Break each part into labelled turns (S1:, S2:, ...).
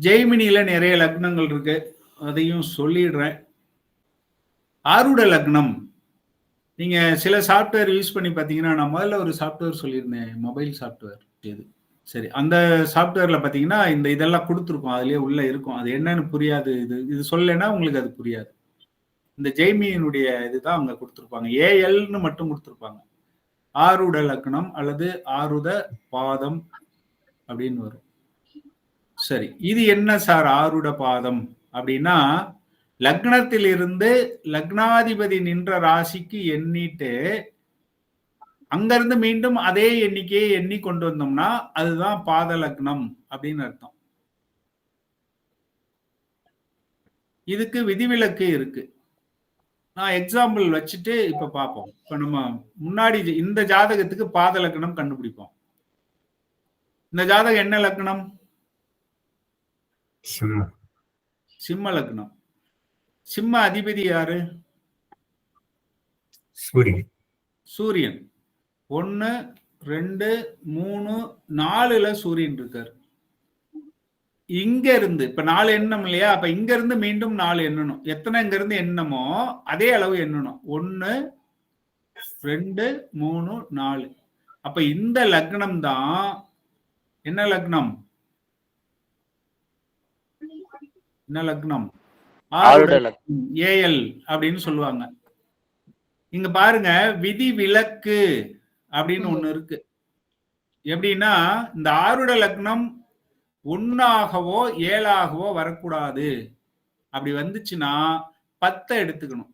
S1: ஜெய்மினியில நிறைய லக்னங்கள் இருக்கு. அதையும் சொல்லிடுறேன். ஆருட லக்னம். நீங்க சில சாஃப்ட்வேர் யூஸ் பண்ணி பார்த்தீங்கன்னா நான் முதல்ல ஒரு சாஃப்ட்வேர் சொல்லியிருந்தேன். மொபைல் சாஃப்ட்வேர் இது சரி அந்த சாஃப்ட்வேர்ல பார்த்தீங்கன்னா இந்த இதெல்லாம் கொடுத்துருக்கோம். அதுலயே உள்ள இருக்கும். அது என்னன்னு புரியாது. இது இது சொல்லலைன்னா உங்களுக்கு அது புரியாது. இந்த ஜெய்மியினுடைய இதுதான் அவங்க கொடுத்துருப்பாங்க. ஏஎல்னு மட்டும் கொடுத்துருப்பாங்க. ஆருட லக்னம் அல்லது ஆருத பாதம் அப்படின்னு வரும். சரி இது என்ன சார் ஆருட பாதம்? அப்படின்னா லக்னத்திலிருந்து லக்னாதிபதி நின்ற ராசிக்கு எண்ணிட்டு அங்கிருந்து மீண்டும் அதே எண்ணிக்கையை எண்ணி கொண்டு வந்தோம்னா அதுதான் பாத லக்னம் அப்படின்னு அர்த்தம். இதுக்கு விதிவிலக்கு இருக்கு. நான் எக்ஸாம்பிள் வச்சுட்டு இப்ப பார்ப்போம். இப்ப நம்ம முன்னாடி இந்த ஜாதகத்துக்கு பாத லக்னம் கண்டுபிடிப்போம். இந்த ஜாதகம் என்ன லக்னம்? சிம்ம. லக்னம். சிம்ம அதிபதி யாரு?
S2: சூரியன்.
S1: சூரியன். ஒன்னு ரெண்டு மூணு நாலுல சூரியன் இருக்காரு. இங்க இருந்து இப்ப நாலு எண்ணம் இல்லையா? அப்ப இங்க இருந்து மீண்டும் நாலு எண்ணணும். எத்தனை இங்க இருந்து எண்ணமோ அதே அளவு எண்ணணும். ஒன்னு ரெண்டு மூணு நாலு. அப்ப இந்த லக்னம் தான் என்ன லக்னம்?
S3: ஆருட லக்னம்?
S1: ஏஎல் அப்படின்னு சொல்லுவாங்க. இங்க பாருங்க விதி விலக்கு அப்படின்னு ஒண்ணு இருக்கு. எப்படின்னா இந்த ஆருட லக்னம் ஒன்னாகவோ ஏழாகவோ வரக்கூடாது. அப்படி வந்துச்சுன்னா பத்தை எடுத்துக்கணும்.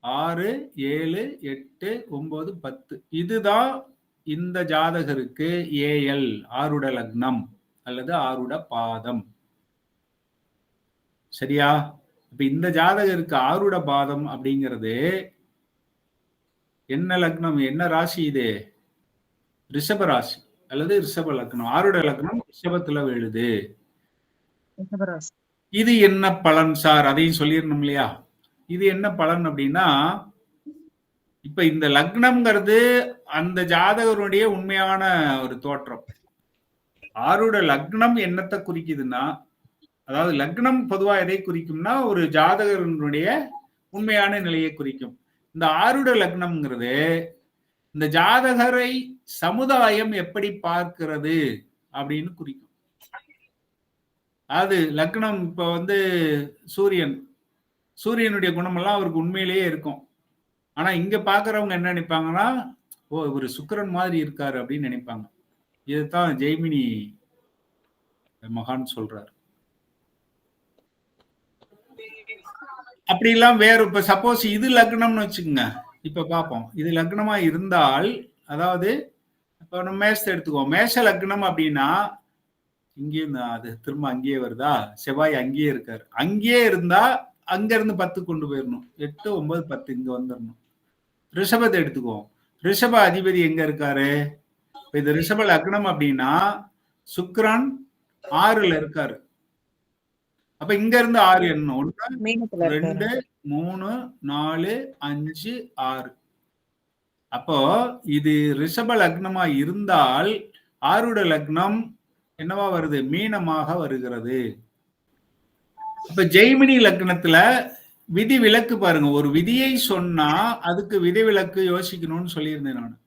S1: ஆறு ஏழு எட்டு ஒன்பது பத்து. இதுதான் இந்த ஜாதகருக்கு ஏஎல் ஆருட லக்னம் அல்லது ஆருட பாதம். சரியா? இப்ப இந்த ஜாதகருக்கு ஆருட பாதம் அப்படிங்கிறது என்ன லக்னம் என்ன ராசி இது? ரிஷப ராசி அல்லது ரிஷப லக்னம். ஆருட லக்னம் ரிஷபத்துல விழுது. இது என்ன பலன் சார்? அதையும் சொல்லிடணும் இல்லையா? இது என்ன பலன் அப்படின்னா இப்ப இந்த லக்னம்ங்கிறது அந்த ஜாதகருடைய உண்மையான ஒரு தோற்றம். ஆருட லக்னம் என்னத்தை குறிக்குதுன்னா அதாவது லக்னம் பொதுவா எதை குறிக்கும்னா ஒரு ஜாதகருடைய உண்மையான நிலையை குறிக்கும். இந்த ஆருட லக்னம்ங்கிறது இந்த ஜாதகரை சமுதாயம் எப்படி பார்க்கிறது அப்படின்னு குறிக்கும். அது லக்னம் இப்ப வந்து சூரியன். சூரியனுடைய குணமெல்லாம் அவருக்கு உண்மையிலேயே இருக்கும். ஆனா இங்க பாக்குறவங்க என்ன நினைப்பாங்கன்னா ஓ இவர் சுக்கிரன் மாதிரி இருக்காரு அப்படின்னு நினைப்பாங்க. இதுதான் ஜெய்மினி மகான் சொல்றாரு. அப்படி எல்லாம் வேற இப்ப சப்போஸ் இது லக்னம்னு வச்சுக்கோங்க. இப்ப பார்ப்போம். இது லக்னமா இருந்தால் அதாவது இப்ப நம்ம மேஷத்தை எடுத்துக்குவோம். மேஷ லக்னம் அப்படின்னா இங்கேயும் அது திரும்ப அங்கேயே வருதா? செவ்வாய் அங்கேயே இருக்காரு. அங்கேயே இருந்தா அங்க இருந்து பத்து கொண்டு போயிடணும் எட்டு ஒன்பது பத்து இங்க வந்துடணும் ரிஷபத்தை எடுத்துக்குவோம். ரிஷப அதிபதி எங்க இருக்காரு? இப்ப இது ரிஷப லக்னம் அப்படின்னா சுக்ரான் ஆறுல இருக்காரு. அப்ப இங்க இருந்து ஆறு ஒண்ணு
S4: மீனத்துல
S1: ரெண்டு மூணு நாலு அஞ்சு ஆறு. அப்போ இது ரிஷப லக்னமா இருந்தால் ஆருட லக்னம் என்னவா வருது? மீனமாக வருகிறது. அப்ப ஜெய்மினி லக்னத்துல விதி விலக்கு பாருங்க. ஒரு விதியை சொன்னா அதுக்கு விதி விலக்கு யோசிக்கணும்னு சொல்லியிருந்தேன் நான்.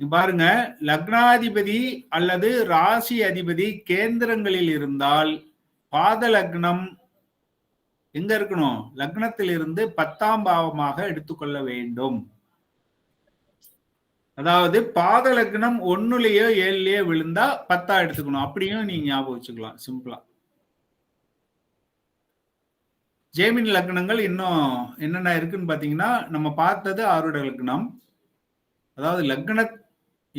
S1: பாருங்க. லக்னாதிபதி அல்லது ராசி அதிபதி கேந்திரங்களில் இருந்தால் பாத லக்னம் எங்க இருக்கணும்? லக்னத்திலிருந்து பத்தாம் பாவமாக எடுத்துக்கொள்ள வேண்டும். அதாவது பாத லக்னம் ஒன்னுலயோ ஏழுலயோ விழுந்தா பத்தா எடுத்துக்கணும். அப்படியும் நீங்க ஞாபகம் வச்சுக்கலாம். சிம்பிளா ஜேமின் லக்னங்கள் இன்னும் என்னென்ன இருக்குன்னு பாத்தீங்கன்னா நம்ம பார்த்தது ஆருட லக்னம். அதாவது லக்ன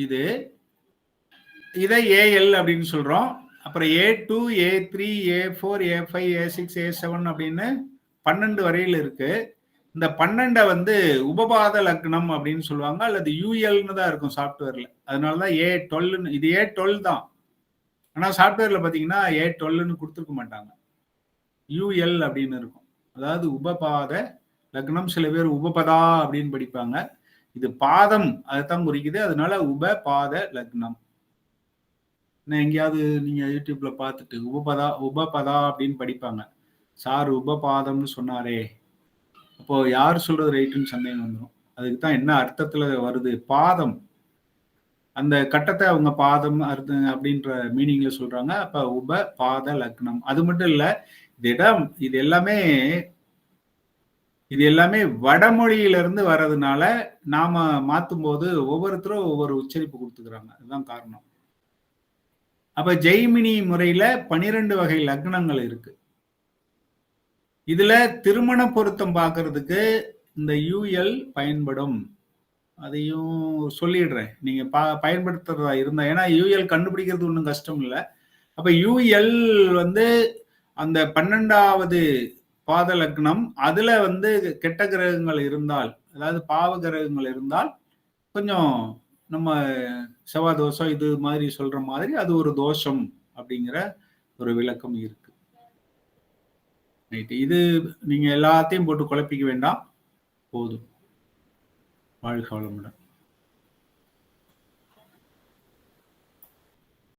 S1: இது இதை ஏஎல் அப்படின்னு சொல்றோம். அப்புறம் A two A three A four A five A six A seven அப்படின்னு பன்னெண்டு வரையில் இருக்கு. இந்த பன்னெண்டை வந்து உபபாத லக்னம் அப்படின்னு சொல்லுவாங்க. அல்லது யூஎல்னு தான் இருக்கும் சாஃப்ட்வேர்ல அதனால தான் ஏ டுவெல்னு இது ஏ டுவெல் தான். ஆனால் சாஃப்ட்வேர்ல பார்த்தீங்கன்னா ஏ டுவெல்னு கொடுத்துருக்க மாட்டாங்க. யூஎல் அப்படின்னு இருக்கும். அதாவது உபபாத லக்னம். சில பேர் உபபதா அப்படின்னு படிப்பாங்க. இது பாதம் அதைத்தான் குறிக்குது. அதனால உபபாத லக்னம். எங்கேயாவது நீங்க யூடியூப்ல பார்த்துட்டு உபபதா உபபதா அப்படின்னு படிப்பாங்க. சார் உபபாதம்னு சொன்னாரே. அப்போ யார் சொல்றது ரைட்டுன்னு சந்தேகம் வந்துடும் அதுக்கு தான் என்ன அர்த்தத்துல வருது? பாதம். அந்த கட்டத்தை அவங்க பாதம் அர்த்தம் அப்படின்ற மீனிங்ல சொல்றாங்க. அப்ப உப பாத லக்னம். அது மட்டும் இல்ல இது இடம் இது எல்லாமே இது எல்லாமே வடமொழியில இருந்து வர்றதுனால நாம மாத்தும் போது ஒவ்வொருத்தரும் ஒவ்வொரு உச்சரிப்பு கொடுத்துக்கிறாங்க. அதுதான் காரணம். அப்ப ஜெய்மினி முறையில பனிரெண்டு வகை லக்னங்கள் இருக்கு. இதுல திருமண பொருத்தம் பார்க்கறதுக்கு இந்த யூஎல் பயன்படும். அதையும் சொல்லிடுறேன். நீங்க பா பயன்படுத்துறதா இருந்தா. ஏன்னா யூஎல் கண்டுபிடிக்கிறது ஒன்றும் கஷ்டம் இல்லை. அப்ப யூஎல் வந்து அந்த பன்னெண்டாவது பாத லக்னம் அதுல வந்து கெட்ட கிரகங்கள் இருந்தால் அதாவது பாவ கிரகங்கள் இருந்தால் கொஞ்சம் நம்ம செவ்வாய் தோஷம் இது மாதிரி சொல்ற மாதிரி அது ஒரு தோஷம் அப்படிங்கிற ஒரு விளக்கம் இருக்கு. ரைட் இது நீங்க எல்லாத்தையும் போட்டு குழப்பிக்க வேண்டாம். போதும். வாழ்க வளமுடன்.